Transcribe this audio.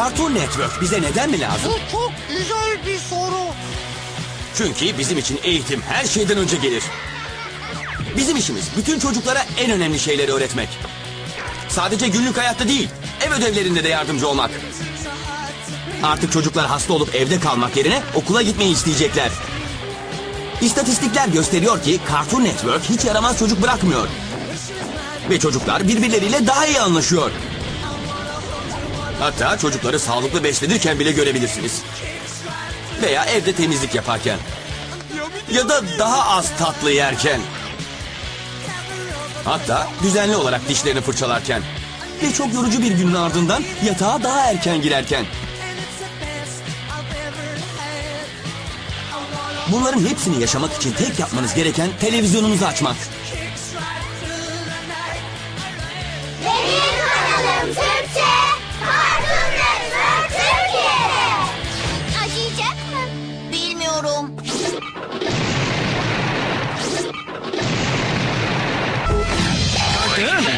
Cartoon Network bize neden mi lazım? Bu çok güzel bir soru. Çünkü bizim için eğitim her şeyden önce gelir. Bizim işimiz bütün çocuklara en önemli şeyleri öğretmek. Sadece günlük hayatta değil, ev ödevlerinde de yardımcı olmak. Artık çocuklar hasta olup evde kalmak yerine okula gitmeyi isteyecekler. İstatistikler gösteriyor ki Cartoon Network hiç yaramaz çocuk bırakmıyor. Ve çocuklar birbirleriyle daha iyi anlaşıyor. Hatta çocukları sağlıklı beslenirken bile görebilirsiniz. Veya evde temizlik yaparken. Ya da daha az tatlı yerken. Hatta düzenli olarak dişlerini fırçalarken. Ve çok yorucu bir günün ardından yatağa daha erken girerken. Bunların hepsini yaşamak için tek yapmanız gereken televizyonunuzu açmak. Yeah.